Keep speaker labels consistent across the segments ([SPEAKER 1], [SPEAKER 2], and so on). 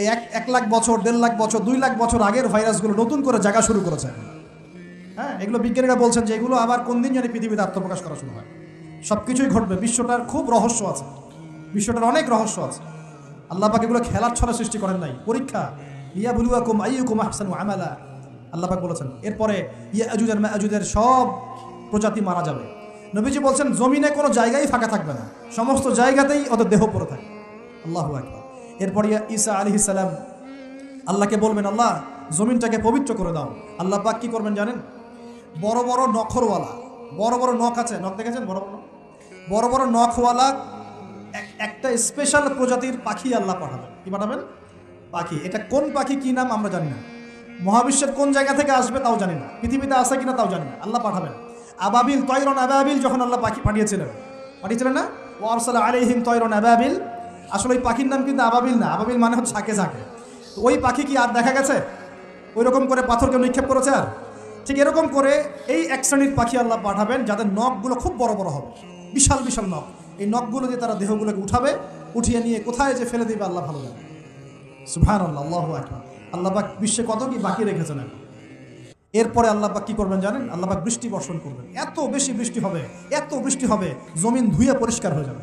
[SPEAKER 1] এই এক এক লাখ বছর, দেড় লাখ বছর, দুই লাখ বছর আগের ভাইরাসগুলো নতুন করে জায়গা শুরু করেছে। হ্যাঁ এগুলো বিজ্ঞানীরা বলছেন যে এগুলো আবার কোন দিন জানি পৃথিবীতে আত্মপ্রকাশ করা শুরু হয়। সব কিছুই ঘটবে, বিশ্বটার খুব রহস্য আছে। বিশ্বটার অনেক রহস্য আছে। আল্লাহ পাক এগুলো খেলার ছড়া সৃষ্টি করেন নাই। পরীক্ষা ইয়া বুলুয়া কুম আইয়ু কুম আহসানু আমালা। আল্লাহ পাক বলেছেন, এরপরে ইয়া আজুদের আজুদের সব প্রজাতি মারা যাবে। নবীজি বলছেন, জমিনে কোনো জায়গায় ফাঁকা থাকবে না। সমস্ত জায়গাতেই ওদের দেহ পড়ে থাকে। আল্লাহু আকবার। এরপর ঈসা আলাইহিস সালাম, আল্লাহকে বলবেন, আল্লাহ, জমিনটাকে পবিত্র করে দাও। আল্লাহ পাক কী করবেন জানেন? বড় বড় নখরওয়ালা, বড় বড় নখ আছে, নখ দেখেছেন? বড় বড় বড় বড় নখওয়ালা, এক- একটা স্পেশাল প্রজাতির পাখি আল্লাহ পাঠাবেন। কি পাঠাবেন? পাখি। এটা কোন পাখি, কি নাম আমরা জানি না। মহাবিশ্বের কোন জায়গা থেকে আসবে তাও জানি না। পৃথিবীতে আছে কিনা তাও জানি না। আল্লাহ পাঠাবেন। আবাবিল তৈরন আবাবিল যখন আল্লাহ পাখি পাঠিয়েছিলেন। পাঠিয়েছিলেন না? ও আরসালা আলাইহিম তৈরন আবাবিল আসলে ওই পাখির নাম কিন্তু আবাবিল না, আবাবিল মানে হচ্ছে ঝাঁকে ঝাঁকে ওই পাখি কি আর দেখা গেছে? ওই রকম করে পাথরকে নিক্ষেপ করেছে আর? ঠিক এরকম করে এই এক শ্রেণির পাখি আল্লাহ পাঠাবেন যাদের নখগুলো খুব বড় বড় হবে। বিশাল বিশাল নখ। এই নখগুলো দিয়ে তারা দেহগুলোকে উঠাবে, উঠিয়ে নিয়ে কোথায় যে ফেলে দেবে আল্লাহ ভালো লাগে সুভান আল্লাহ আল্লাহ আকবার। আল্লাহ পাক বিশ্বে কত কি বাকি রেখেছেন এখন? এরপরে আল্লাহ পাক কি করবেন জানেন? আল্লাহ পাক বৃষ্টি বর্ষণ করবেন। এত বেশি বৃষ্টি হবে, এত বৃষ্টি হবে, জমিন ধুয়ে পরিষ্কার হয়ে যাবে।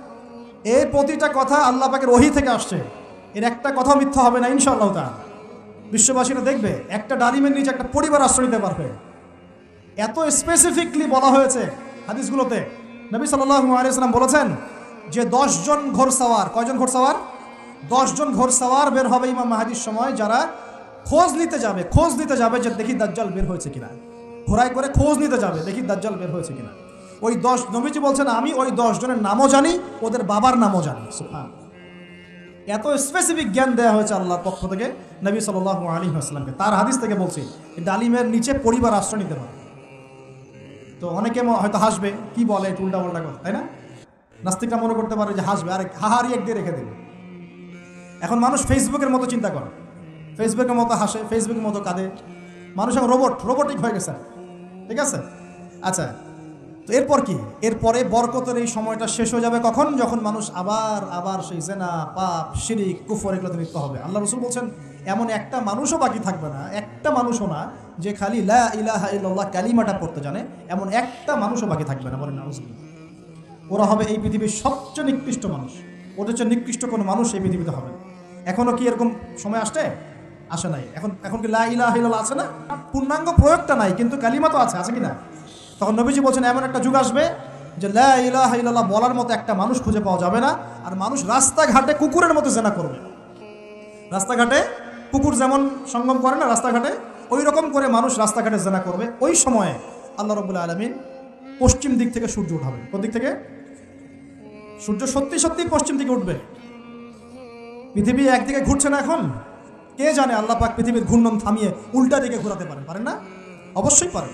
[SPEAKER 1] এই প্রতিটা কথা আল্লাহ পাকের ওহি থেকে আসছে। এর একটা কথা মিথ্যা হবে না, ইনশাআল্লাহ তা। বিশ্ববাসীরা দেখবে, একটা ডালিমের নিচে একটা পরিবার আশ্রয় নিতে পারবে। এত স্পেসিফিকলি বলা হয়েছে হাদিসগুলোতে। নবী সাল্লাম বলেছেন যে দশজন ঘোড়সাওয়ার কয়জন ঘোড়সাওয়ার দশজন ঘোড়সাওয়ার বের হবে ইমাম মাহাদির সময় যারা খোঁজ নিতে যাবে, খোঁজ নিতে যাবে যে দেখি দাজ্জাল বের হয়েছে কিনা। ঘোড়ায় করে খোঁজ নিতে যাবে, দেখি দাজ্জাল বের হয়েছে কিনা। ওই দশ, নবীজি বলছেন, আমি ওই জনের নামও জানি, ওদের বাবার নামও জানি। এত স্পেসিফিক জ্ঞান দেওয়া হয়েছে আল্লাহর পক্ষ থেকে নবী সাল্লাল্লাহু আলাইহি আসলামকে তার হাদিস থেকে বলছি ডালিমের নিচে পরিবার আশ্রয় নিতে পারে। তো অনেকে হয়তো হাসবে, কি বলে উল্টা পাল্টা কথা? তাই না? নাস্তিকরা মনে করতে পারে যে হাসবে, আরে, হাহারি এক দিয়ে রেখে দেবে এখন মানুষ ফেসবুকের মতো চিন্তা করে। ফেসবুকের মতো হাসে ফেসবুকের মতো কাঁদে। মানুষ এখন রোবট রোবটিক হয়ে গেছে। ঠিক আছে? আচ্ছা তো এরপর কি? এরপরে বরকতের এই সময়টা শেষ হয়ে যাবে কখন? যখন মানুষ আবার আবার সেই জেনা, পাপ, শিরিক, কুফর এগুলোতে লিপ্ত হবে। আল্লাহ রসুল বলছেন, এমন একটা মানুষও বাকি থাকবে না, একটা মানুষও না, যে খালি লা ইলাহা ইল্লাল্লাহ কালিমাটা পড়তে জানে, এমন একটা মানুষও বাকি থাকবে না, বলেন। ওরা হবে এই পৃথিবীর সবচেয়ে নিকৃষ্ট মানুষ। ওদের চেয়ে নিকৃষ্ট কোনো মানুষ এই পৃথিবীতে হবে এখনও কি এরকম সময় আসছে? আসে নাই। এখন এখন কি লা ইলাহা ইল্লাল্লাহ আছে না? পূর্ণাঙ্গ প্রয়োগটা নাই, কিন্তু কালিমা তো আছে আছে কি না? তখন নবীজি বলছেন, এমন একটা যুগ আসবে যে লা ইলাহা ইল্লাল্লাহ বলার মতো একটা মানুষ খুঁজে পাওয়া যাবে না। আর মানুষ রাস্তাঘাটে কুকুরের মতো জেনা করবে। রাস্তাঘাটে কুকুর যেমন সঙ্গম করে না রাস্তাঘাটে ওই রকম করে মানুষ রাস্তাঘাটে জেনা করবে। ওই সময়ে আল্লাহ রবুল্লা আলমিন পশ্চিম দিক থেকে সূর্য উঠাবে কোন দিক থেকে? সূর্য সত্যি সত্যি পশ্চিম দিকে উঠবে। পৃথিবী একদিকে ঘুরছে না এখন? কে জানে? আল্লাহ পাক পৃথিবীর ঘূর্ণন থামিয়ে উল্টা দিকে ঘোরাতে পারেন। পারেন না? অবশ্যই পারেন।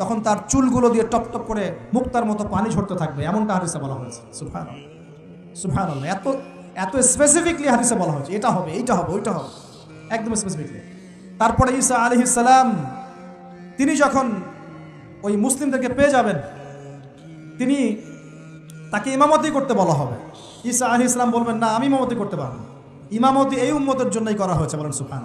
[SPEAKER 1] তখন তার চুলগুলো দিয়ে টপ টপ করে মুক্তার মতো পানি ঝরতে থাকবে, এমনটা হাদিসে বলা হয়েছে। সুফান সুফান এত এত স্পেসিফিকলি হাদিসে বলা হয়েছে, এটা হবে, এইটা হবে, ওইটা হবে। একদম স্পেসিফিকলি তারপরে ঈসা আলী সালাম, তিনি যখন ওই মুসলিমদেরকে পেয়ে যাবেন, তিনি তাকে ইমামতি করতে বলা হবে। ঈসা আলী ইসলাম বলবেন, না, আমি ইমামতি করতে পারব ইমামতি এই উম্মতের জন্যই করা হয়েছে, বলেন সুফান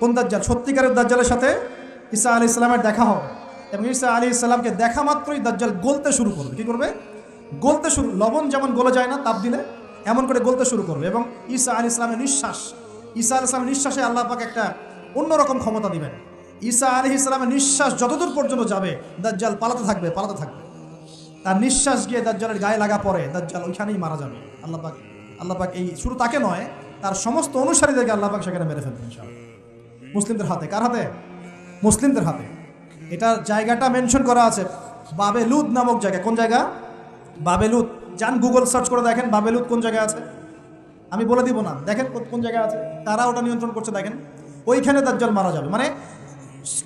[SPEAKER 1] কোন দাজ্জাল? সত্যিকারের দাজ্জালের সাথে ঈসা আলী ইসলামের দেখা হবে। এবং ঈসা আলী ইসলামকে দেখা মাত্রই দাজ্জাল গলতে শুরু করবে। কি করবে? গলতে শুরু, লবণ যেমন গলে যায় না তাপ দিলে, এমন করে গলতে শুরু করবে। এবং ঈসা আলী ইসলামের নিঃশ্বাস, ঈসা আলী ইসলামের নিঃশ্বাসে আল্লাহ পাক একটা অন্যরকম ক্ষমতা দিবেন। ঈসা আলী ইসলামের নিঃশ্বাস যতদূর পর্যন্ত যাবে, দাজ্জাল পালাতে থাকবে পালাতে থাকবে। তার নিঃশ্বাস গিয়ে দাজ্জালের গায়ে লাগা পরে দাজ্জাল ওইখানেই মারা যাবে। আল্লাহ পাক আল্লাহ পাক এই শুরু তাকে নয়, তার সমস্ত অনুসারীদেরকে আল্লাহ পাক সেখানে মেরে ফেলবেন, ইনশাআল্লাহ। মুসলিমদের হাতে। কার হাতে? মুসলিমদের হাতে। এটা জায়গাটা মেনশন করা আছে। বাবেলুদ নামক জায়গা কোন জায়গা? বাবেলুদ যান গুগল সার্চ করে দেখেন বাবেলুদ কোন জায়গায় আছে। আমি বলে দিব না। দেখেন কোন- জায়গায় আছে। তারা ওটা নিয়ন্ত্রণ করছে, দেখেন। ওইখানে দাজ্জাল মারা যাবে। মানে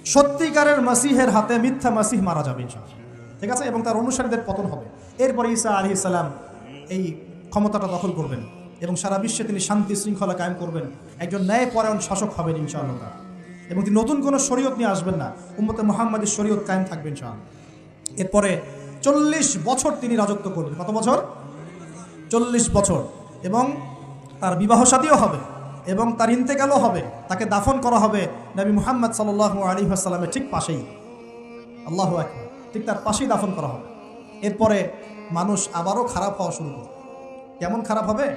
[SPEAKER 1] সত্যিকারের মাসিহের হাতে মিথ্যা মাসিহ মারা যাবে, ইনশাআল্লাহ। ঠিক আছে? এবং তার অনুসারীদের পতন হবে। এরপরে ঈসা আলী ইসালাম এই ক্ষমতাটা দখল করবেন। এবং সারা বিশ্বে তিনি শান্তি শৃঙ্খলা কায়েম করবেন। একজন ন্যায়পরায়ণ শাসক হবেন ইনশাআল্লাহ। এবং তিনি নতুন কোনো শরীয়ত নিয়ে আসবেন না। উম্মতে মোহাম্মদের শরীয়ত কায়েম থাকবেন ইনশাআল্লাহ। এরপরে চল্লিশ বছর তিনি রাজত্ব করবেন। কত বছর? চল্লিশ বছর। এবং তার বিবাহ সাদীও হবে। এবং তার ইন্তেকালও হবে। তাকে দাফন করা হবে নবী মুহাম্মদ সাল্লাহ আলী আসসালামের ঠিক পাশেই। আল্লাহ আকবার। ঠিক তার পাশেই দাফন করা হবে। এরপরে মানুষ আবারও খারাপ হওয়া শুরু করবে। কেমন খারাপ হবে?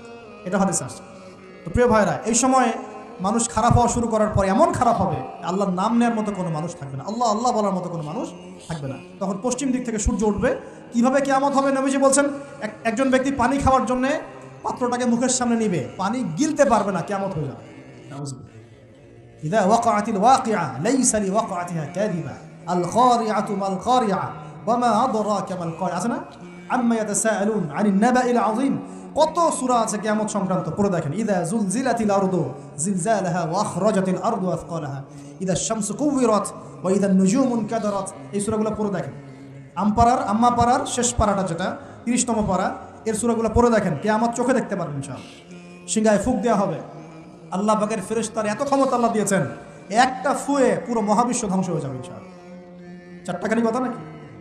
[SPEAKER 1] এটা হাদিস আসছে। তো প্রিয় ভাইরা এই সময়ে মানুষ খারাপ হওয়া শুরু করার পরে এমন খারাপ হবে, আল্লাহর নাম নেওয়ার মতো কোনো মানুষ থাকবে না। আল্লাহ আল্লাহ বলার মতো কোনো মানুষ থাকবে না। তখন পশ্চিম দিক থেকে সূর্য উঠবে। কীভাবে কেয়ামত হবে নবীজি বলছেন একজন ব্যক্তি পানি খাওয়ার জন্য পাত্রটাকে মুখের সামনে নিবে, পানি গিলতে পারবে না, কেয়ামত হয়ে যাবে। ইদা মা আছে না? কত সূরা আছে কিয়ামত সংক্রান্ত? পড়ে দেখেন, ইদা জুলজিলাতিল আরদু জিলজালাহা ওয়া আখরাজাতিল আরদু আথকালাহা। ইদা শামসু কুওয়িরাত ওয়া ইদা নুজুমু কাদারাত। এই সূরাগুলো পড়ে দেখেন। আমপাড়ার আম্মা পাড়ার শেষ পাড়াটা যেটা, তিরিশতম পাড়া, এর সূরাগুলো পড়ে দেখেন, কিয়ামত চোখে দেখতে পারবেন ইনশাআল্লাহ। সিংহায় ফুক দেওয়া হবে। আল্লাহ বাগের ফেরেশতার এত ক্ষমতা আল্লাহ দিয়েছেন, একটা ফুয়ে পুরো মহাবিশ্ব ধ্বংস হয়ে যাবে ইনশাআল্লাহ। চারটাখানি কথা নাকি?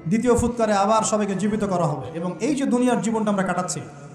[SPEAKER 1] দ্বিতীয় ফুৎকারে আবার সবাইকে জীবিত করা হবে। এবং এই যে দুনিয়ার জীবনটা আমরা কাটাচ্ছি